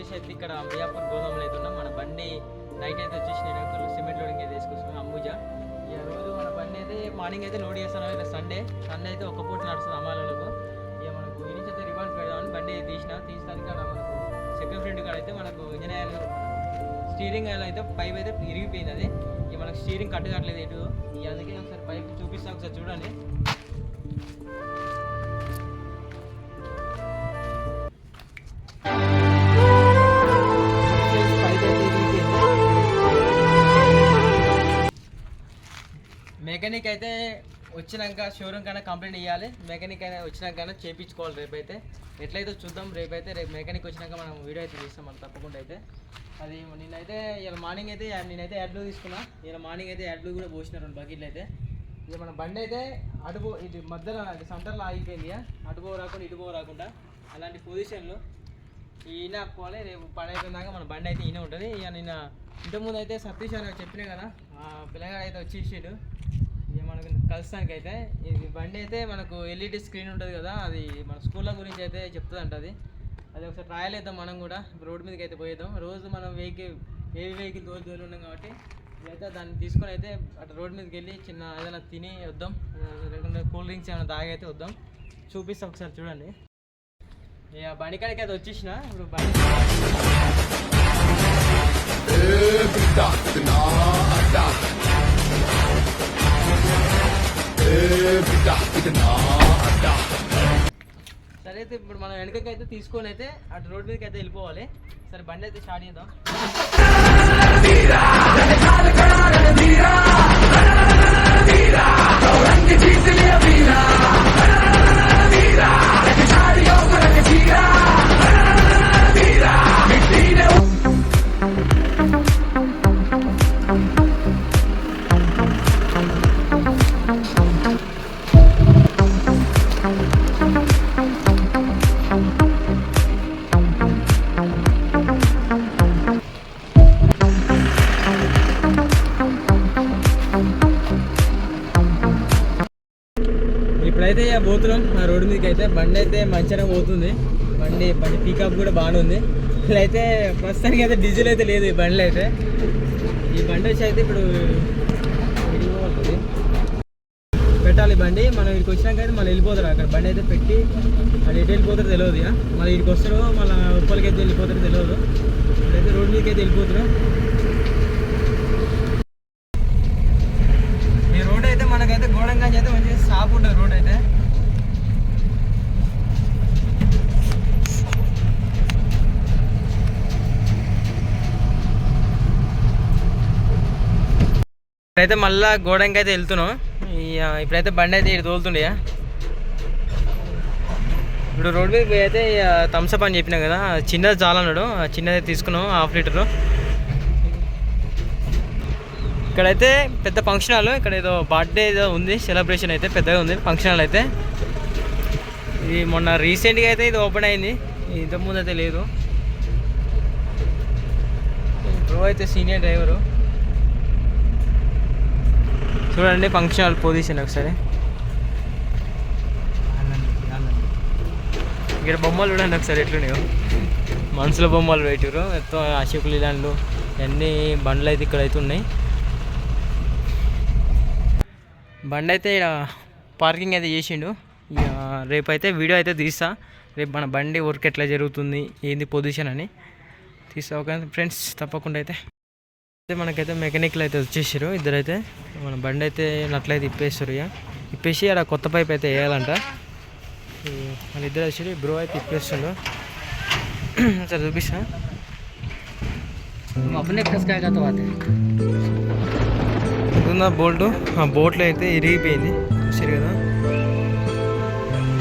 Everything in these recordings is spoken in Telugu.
వచ్చేసి అయితే ఇక్కడ మియాపూర్ గోదాములు అయితే ఉన్నాం మన బండి నైట్ అయితే వచ్చేసి నేను సిమెంట్ లోడింగ్ అయితే తీసుకొస్తున్నాం అంబుజా. ఈ రోజు మన బండి అయితే మార్నింగ్ అయితే లోడ్ చేస్తాను. ఇలా సండే సండే అయితే ఒక పూట నడుస్తుంది అమ్మాలకు ఇక మనకు ఈ నుంచి అయితే రివర్స్ పెడదామని బండి తీసిన. తీసిన కాడ మనకు సెకండ్ ఫ్రంట్ కాడ అయితే మనకు ఇంజన్ ఆయిల్ స్టీరింగ్ ఆయిల్ అయితే పైప్ అయితే ఇరిగిపోయింది అది. ఇక మనకు స్టీరింగ్ కట్టు ఇటు ఎటు. అందుకే ఒకసారి పైప్ చూపిస్తాను ఒకసారి చూడండి. మెకానిక్ అయితే వచ్చినాక షోరూమ్ కన్నా కంప్లైంట్ ఇవ్వాలి మెకానిక్ అయినా వచ్చినాకైనా చేయించుకోవాలి రేపు అయితే ఎట్లయితే చూద్దాం రేపు అయితే రేపు మెకానిక్ వచ్చినాక మనం వీడియో అయితే తీస్తాం మనం తప్పకుండా అయితే. అది నేనైతే ఇలా మార్నింగ్ అయితే నేనైతే యాడ్లు తీసుకున్నా. ఇలా మార్నింగ్ అయితే యాడ్లు కూడా పోసిన రెండు బకెట్లు అయితే. ఇక మన బండి అయితే అటు పో ఇది మధ్యలో అది సెంటర్లో ఆగిపోయింది ఇక. అటు పో రాకుండా ఇటు పో రాకుండా. అలాంటి పొజిషన్లో ఈయన ఆపుకోవాలి రేపు పని అయిపోయినాక మన బండి అయితే ఈయన ఉంటుంది. ఇక నిన్న ఇంతకుముందు అయితే సతీష్ అని చెప్పినా కదా పిల్లగాడు అయితే వచ్చేసాడు మనకు కలుస్తానికి అయితే ఇది బండి అయితే మనకు ఎల్ఈడి స్క్రీన్ ఉంటుంది కదా అది మన స్కూళ్ళ గురించి అయితే చెప్తుంది అంట అది ఒకసారి ట్రయల్ వేద్దాం మనం కూడా రోడ్ మీదకి అయితే పోయేద్దాం. రోజు మనం వెహికల్ ఏవి వెహికల్ దూరం దూరం ఉన్నాం కాబట్టి ఇదైతే దాన్ని తీసుకొని అయితే అటు రోడ్ మీదకి వెళ్ళి చిన్న ఏదైనా తిని వద్దాం. లేకుంటే కూల్ డ్రింక్స్ ఏమైనా తాగి అయితే వద్దాం. చూపిస్తాం ఒకసారి చూడండి. ఇక బండి కాడికి అయితే వచ్చేసిన ఇప్పుడు బండి సరే అయితే ఇప్పుడు మనం వెనకకి అయితే తీసుకొని అయితే అటు రోడ్ మీదకి అయితే వెళ్ళిపోవాలి. సరే బండి అయితే స్టార్ట్ చేద్దాం. ఇప్పుడైతే ఇక పోతున్నాం. ఆ రోడ్డు మీదకి అయితే బండి అయితే మంచిగా పోతుంది. బండి బండి పికప్ కూడా బాగానే ఉంది. ఇట్లయితే ప్రస్తుతానికి అయితే డీజిల్ అయితే లేదు ఈ బండిలో అయితే. ఈ బండి వచ్చి అయితే ఇప్పుడు వెళ్ళిపోతుంది పెట్టాలి బండి. మనం ఇక్కడికి వచ్చినాక అయితే మళ్ళీ వెళ్ళిపోతారు. అక్కడ బండి అయితే పెట్టి అది ఎటు వెళ్ళిపోతారో తెలియదు ఇక. మళ్ళీ ఇక్కడికి వస్తారో మళ్ళీ ఉప్పలకి అయితే వెళ్ళిపోతారో తెలియదు. ఇప్పుడైతే రోడ్డు మీదకి అయితే వెళ్ళిపోతున్నాం ఈ రోడ్ అయితే మనకైతే గోడంగంజ్ అయితే మంచిగా సాపు ఉంటుంది రోడ్ అయితే ఇప్పుడైతే మళ్ళా గోడంకి అయితే వెళ్తున్నాం ఇప్పుడైతే బండి అయితే ఇటు తోలుతుండే. ఇప్పుడు రోడ్ మీద పోయి అయితే థమ్స్అప్ అని చెప్పినా కదా చిన్నది చాలన్నాడు చిన్నది తీసుకున్నాం హాఫ్ లీటరు ఇక్కడైతే పెద్ద ఫంక్షన్ హాల్ ఇక్కడ ఏదో బర్త్డే ఏదో ఉంది సెలబ్రేషన్ అయితే పెద్దగా ఉంది ఫంక్షన్ హాల్ అయితే. ఇది మొన్న రీసెంట్గా అయితే ఇది ఓపెన్ అయింది ఇంతకుముందు అయితే లేదు. బ్రో అయితే సీనియర్ డ్రైవరు. చూడండి ఫంక్షన్ హాల్ పొజిషన్ ఒకసారి. ఇక్కడ బొమ్మలు చూడండి ఒకసారి ఎట్లున్నాయో. మనుషుల బొమ్మలు పెట్టారు మొత్తం అశోకులు ఇలాంటి అన్ని బండ్లు అయితే ఇక్కడ అయితే ఉన్నాయి. బండి అయితే ఇక్కడ పార్కింగ్ అయితే చేసిండు. ఇక రేపు అయితే వీడియో అయితే తీస్తా. రేపు మన బండి వర్క్ ఎట్లా జరుగుతుంది ఏంది పొజిషన్ అని తీస్తా. ఓకే ఫ్రెండ్స్ తప్పకుండా అయితే. అయితే మనకైతే మెకానిక్లు అయితే వచ్చేసారు ఇద్దరైతే. మన బండి అయితే నట్లయితే ఇప్పేస్తారు ఇక ఇప్పేసి అక్కడ కొత్త పైప్ అయితే వేయాలంట ఈ మన ఇద్దరు వచ్చి బ్రో అయితే ఇప్పేస్తుండు సరే చూపిస్తా तुम अपने खस का तो आते ఉందా బోల్ట్ ఆ బోట్లో అయితే ఇరిగిపోయింది సరే కదా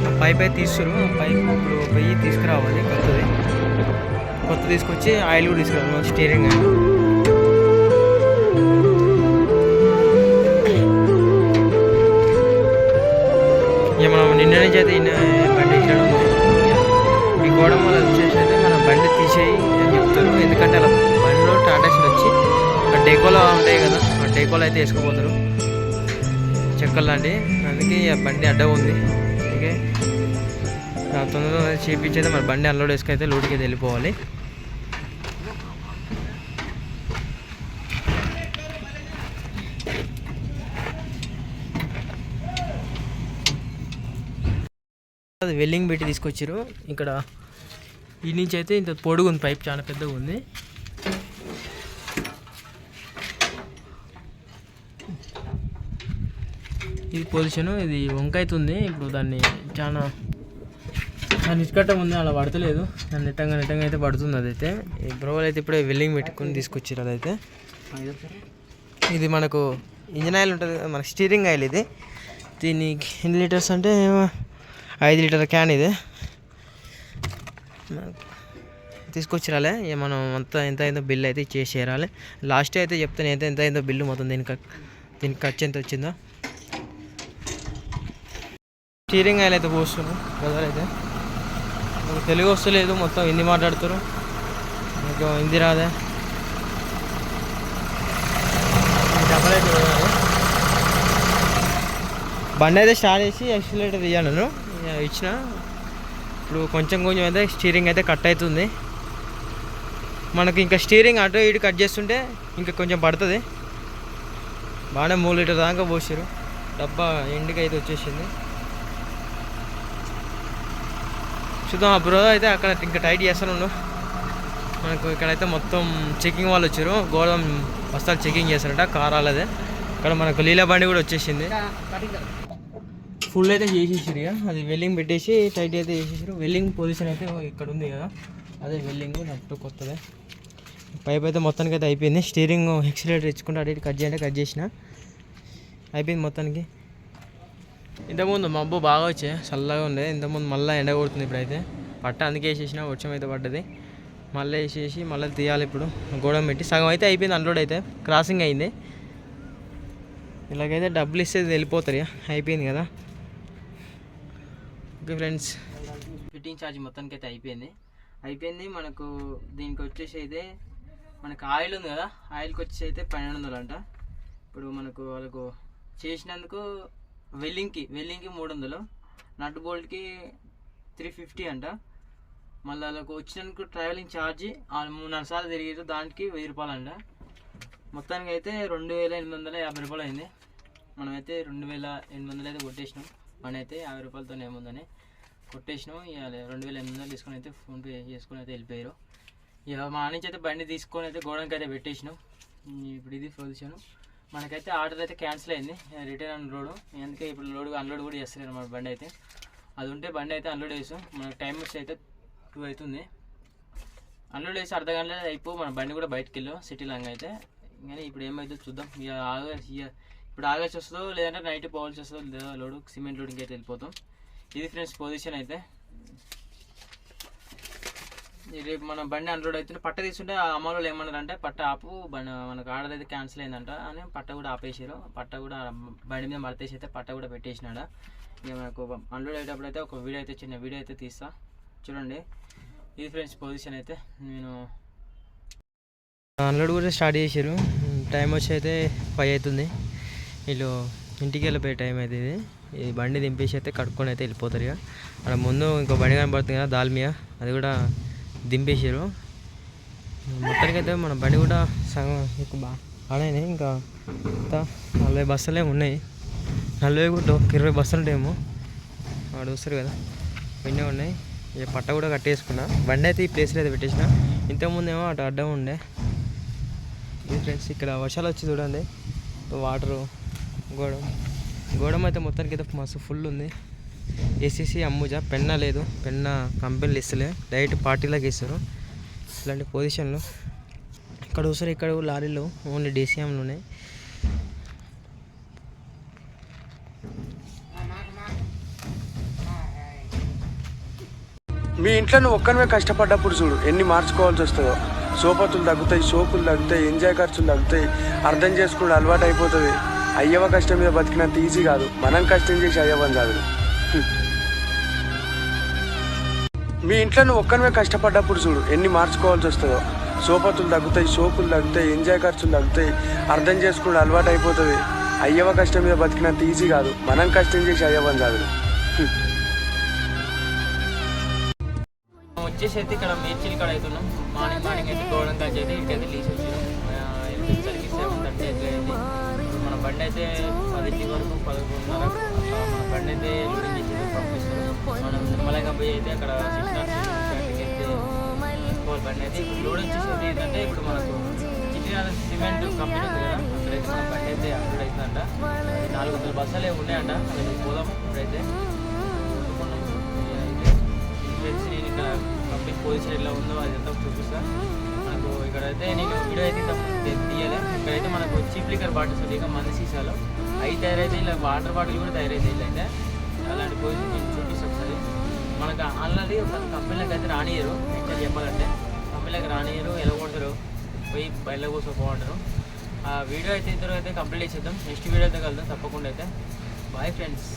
ఆ పైప్ అయితే తీస్తారు ఆ పైప్ ఇప్పుడు పోయి తీసుకురావాలి కొత్తది కొత్త తీసుకొచ్చి ఆయిల్ కూడా తీసుకురావాలి స్టీరింగ్ ఆయిల్ నుంచి అయితే ఈయన బండి ఈ గోడ వల్ల వచ్చేసి అయితే మనం బండి తీసేయి అని చెప్తారు. ఎందుకంటే అలా బండిలో టాటాస్ వచ్చి ఆ డెకోలో ఉంటాయి కదా ఆ డెకోలో అయితే వేసుకోపోతారు. చెక్కలు లాంటి అందుకే ఆ బండి అడ్డ ఉంది. అందుకే తొందరగా చేపించి అయితే మన బండి అన్లోడ్ వేసుకైతే అయితే అయితే వెళ్ళిపోవాలి. అది వెల్లింగ్ పెట్టి తీసుకొచ్చారు ఇక్కడ ఈ నుంచి అయితే ఇంత పొడుగు ఉంది పైప్ చాలా పెద్దగా ఉంది. ఇది పొజిషన్ ఇది వంకైతుంది ఇప్పుడు దాన్ని చాలా దాన్ని ఇటుకట్ట ఉంది అలా పడతలేదు. దాన్ని నిట్టంగా నిట్టంగా అయితే పడుతుంది అదైతే. ఈ బ్రోవల్ అయితే ఇప్పుడే వెల్లింగ్ పెట్టుకుని తీసుకొచ్చారు అదైతే. ఇది మనకు ఇంజన్ ఆయిల్ ఉంటుంది మనకి స్టీరింగ్ ఆయిల్ ఇది. దీనికి ఎన్ని లీటర్స్ అంటే ఐదు లీటర్ క్యాన్ ఇది. తీసుకొచ్చిరాలే. ఇక మనం అంతా ఎంత అయిందో బిల్ అయితే చేసి లాస్ట్ అయితే చెప్తాను ఎంత ఎంత అయిందో బిల్లు మొత్తం దీనికి దీనికి ఖర్చు ఎంత వచ్చిందో. స్టీరింగ్ ఆయిల్ అయితే పోస్తున్నాం బ్రదర్ అయితే. నాకు తెలుగు వస్తలేదు మొత్తం హిందీ మాట్లాడుతారు నాకు హిందీ రాదే. డబల్ అయితే బండి అయితే స్టార్ట్ చేసి ఎక్సిలేటర్ ఇయ్యాను నేను ఇచ్చిన? ఇప్పుడు కొంచెం కొంచెం అయితే స్టీరింగ్ అయితే కట్ అవుతుంది. మనకి ఇంకా స్టీరింగ్ అటు ఇటు కట్ చేస్తుంటే ఇంకా కొంచెం పడుతుంది. బాగానే మూడు లీటర్ దాకా పోసారు డబ్బా ఎండుకి అయితే వచ్చేసింది. చూద్దాం ఆ బ్రో అయితే అక్కడ ఇంకా టైట్ చేస్తాను మనకు ఇక్కడైతే మొత్తం చెకింగ్ వాళ్ళు వచ్చారు. గోడం బస్తాలు చెకింగ్ చేస్తారట కార్ వాళ్ళదే. ఇక్కడ మనకు లీలా బండి కూడా వచ్చేసింది. ఫుల్ అయితే చేసేసారు ఇక. అది వెల్లింగ్ పెట్టేసి టైట్ అయితే చేసేసారు వెల్లింగ్ పొజిషన్ అయితే ఇక్కడ ఉంది కదా. అదే వెల్లింగ్ నట్టు కొత్తదే. పైప్ అయితే మొత్తానికి అయితే అయిపోయింది. స్టీరింగ్ ఎక్సిలేటర్ ఇచ్చుకుంటే అటు ఇటు కట్ చేయండి కట్ చేసిన. అయిపోయింది మొత్తానికి. ఇంతకుముందు మబ్బు బాగా వచ్చే చల్లగా ఉండే. ఇంతకుముందు మళ్ళీ ఎండ కొడుతుంది ఇప్పుడైతే. పట్ట అందుకే వేసేసిన. వర్షం అయితే పడ్డది. మళ్ళీ వేసేసి మళ్ళీ తీయాలి ఇప్పుడు. గోడం పెట్టి సగం అయితే అయిపోయింది అన్లోడ్ అయితే. క్రాసింగ్ అయింది. ఇలాగైతే డబ్బులు ఇస్తే వెళ్ళిపోతారు ఇక. అయిపోయింది కదా. ఓకే ఫ్రెండ్స్ ఫిట్టింగ్ ఛార్జ్ మొత్తానికి అయితే అయిపోయింది. అయిపోయింది మనకు దీనికి వచ్చేసి అయితే మనకు ఆయిల్ ఉంది కదా ఆయిల్కి వచ్చేసి అయితే పన్నెండు వందలు అంట ఇప్పుడు మనకు వాళ్ళకు చేసినందుకు వెల్లింగ్కి వెల్లింగ్కి మూడు వందలు. నట్ బోల్ట్కి త్రీ ఫిఫ్టీ అంట. మళ్ళీ వాళ్ళకు వచ్చినందుకు ట్రావెలింగ్ ఛార్జ్ మూడు నాలుగు సార్లు తిరిగారు దానికి వెయ్యి రూపాయలు అంట మొత్తానికి అయితే రెండు వేల ఎనిమిది వందల యాభై రూపాయలు అయింది మనమైతే రెండు వేల ఎనిమిది వందలు అయితే కొట్టేసినాం. మన అయితే యాభై రూపాయలతో ఏముందని కొట్టేసినాం. ఇక రెండు వేల ఎనిమిది వందలు తీసుకొని అయితే ఫోన్పే చేసుకొని అయితే వెళ్ళిపోయారు. ఇక మా నుంచి అయితే బండి తీసుకొని అయితే గోడానికి అయితే పెట్టేసినాం. ఇప్పుడు ఇది పొజిషన్. మనకైతే ఆర్డర్ అయితే క్యాన్సిల్ అయింది. Return unload. అందుకే ఇప్పుడు లోడ్ అన్లోడ్ కూడా చేస్తున్నారు మన బండి అయితే. అది ఉంటే బండి అయితే అన్లోడ్ చేసాం మనకు టైం వచ్చి అయితే టూ అవుతుంది. అన్లోడ్ చేసి అర్ధ గంటలో అయిపో మన బండి కూడా బయటకు వెళ్ళాం. సిటీ లాంగ్ అయితే. కానీ ఇప్పుడు ఏమైతే చూద్దాం. ఇక ఆగ ఇక ఇప్పుడు ఆగేసి వస్తుందో లేదంటే నైట్ పోవాల్సి వస్తుందో లేదో లోడు సిమెంట్ లోడింగ్ అయితే వెళ్ళిపోతాం. ఇది ఫ్రెండ్స్ పొజిషన్ అయితే. ఇది రేపు మన బండి అన్లోడ్ అవుతుంటే పట్ట తీసుకుంటే ఆ అమ్మలో ఏమన్నారు అంటే పట్ట ఆపు బండి మనకు ఆర్డర్ అయితే క్యాన్సిల్ అయిందంట అని పట్ట కూడా ఆపేసారు పట్ట కూడా బండి మీద మడతేసి అయితే పట్ట కూడా పెట్టేసినాడు. ఇక మనకు అన్లోడ్ అయ్యేటప్పుడు అయితే ఒక వీడియో అయితే చిన్న వీడియో అయితే తీస్తా. చూడండి. ఇది ఫ్రెండ్స్ పొజిషన్ అయితే. నేను అన్లోడ్ కూడా స్టార్ట్ చేశారు టైం వచ్చి అయితే ఫైవ్ అవుతుంది. వీళ్ళు ఇంటికి వెళ్ళిపోయే టైం అయితే ఇది. ఈ బండి దింపేసి అయితే కడుక్కొని అయితే వెళ్ళిపోతారు ఇక. అక్కడ ముందు ఇంకో బండి కనబడుతుంది కదా దాల్మియా. అది కూడా దింపేసారు మొత్తానికైతే అయితే మన బండి కూడా సగం ఎక్కువ బాగా ఆడైనాయి. ఇంకా అంత నలభై బస్సులే ఉన్నాయి. నలభై కూడా ఇరవై బస్సులు ఉంటాయేమో వాడు చూస్తారు కదా ఎన్నో ఉన్నాయి. ఇక పట్ట కూడా కట్టేసుకున్నా. బండి అయితే ఈ ప్లేస్లో అయితే పెట్టేసిన. ఇంతకుముందు ఏమో అటు అడ్డం ఉండే. ఫ్రెండ్స్ ఇక్కడ వర్షాలు వచ్చి చూడండి. వాటరు గోడం గోడం అయితే మొత్తానికి అయితే మస్తు ఫుల్ ఉంది. ఏసీసీ అమ్ముజా. పెన్న లేదు. పెన్న కంపెనీలు ఇస్తలే డైరెక్ట్ పార్టీలోకి ఇస్తారు ఇలాంటి పొజిషన్లో ఇక్కడ చూసారు? ఇక్కడ లారీలు. ఓన్లీ డీసీఎంలు ఉన్నాయి. మీ ఇంట్లో నువ్వు ఒక్కనివే కష్టపడ్డప్పుడు చూడు ఎన్ని మార్చుకోవాల్సి వస్తుందో. సోపతులు తగ్గుతాయి సోకులు తగ్గుతాయి ఎంజాయ్ ఖర్చులు తగ్గుతాయి. అర్థం చేసుకుంటే అలవాటు అయిపోతుంది. అయ్యవ కష్టం మీద బతికినంత ఈజీ కాదు. మనం కష్టం చేసి అయ్యవని చదువు మీ ఇంట్లో నువ్వు ఒక్కనివే కష్టపడ్డప్పుడు చూడు ఎన్ని మార్చుకోవాల్సి వస్తుందో. సోపతులు తగ్గుతాయి సోపులు తగ్గుతాయి ఎంజాయ్ ఖర్చులు తగ్గుతాయి. అర్థం చేసుకుని అలవాటు అయిపోతుంది. అయ్యవ కష్టం మీద బతికినంత ఈజీ కాదు. మనం కష్టం చేసి అయ్యవని చదువు వచ్చేసి అయితే ఇక్కడ మిర్చిలు కాడ అవుతున్నాం. మార్నింగ్ మార్నింగ్ అయితే గోడంగా కాచి అయితే ఇక్కడైతే లీజ్ బండి అయితే పదింటి వరకు పదకొండున్నర బండి అయితే లోడింగ్ పంపిస్తారు. మనం నిమ్మలంగా పోయి అయితే అక్కడ తీసుకోవాలి బండి అయితే ఇప్పుడు లోడ్ ఏంటంటే ఇప్పుడు మనకు చిట్టినాథ సిమెంట్ కంపెనీ ఉంది కదా అక్కడైతే మన బండి అయితే అప్లోడ్ అవుతుందంట. నాలుగు వందల బస్సులు ఉన్నాయంట. అక్కడ పోదాం ఇప్పుడైతే. నేను ఇక్కడ కంపెనీ ఉందో అది చూపిస్తా. మనకు ఇక్కడైతే నేను వీడియో అయితే తీయలేదు ఇక్కడైతే మనకు చీప్ లిక్కర్ బాటిల్స్ ఉంది ఇక మంది సీసాలో. అవి తయారైతే ఇలా వాటర్ బాటిల్ కూడా తయారైతే ఇలా అయితే అలాంటి పొజిషన్ నేను చూపిస్తాను ఒకసారి. మనకు ఆల్రెడీ ఒక కంపెనీలకు అయితే రానియరు యాక్చువల్ చెప్పాలంటే కంపెనీలకు రానియరు ఎలా పోయి బయట కోసం బాగుంటారు. ఆ వీడియో అయితే ఇద్దరు అయితే కంప్లీట్ చేసేద్దాం. నెక్స్ట్ వీడియో అయితే కలుద్దాం. తప్పకుండా అయితే. Bye friends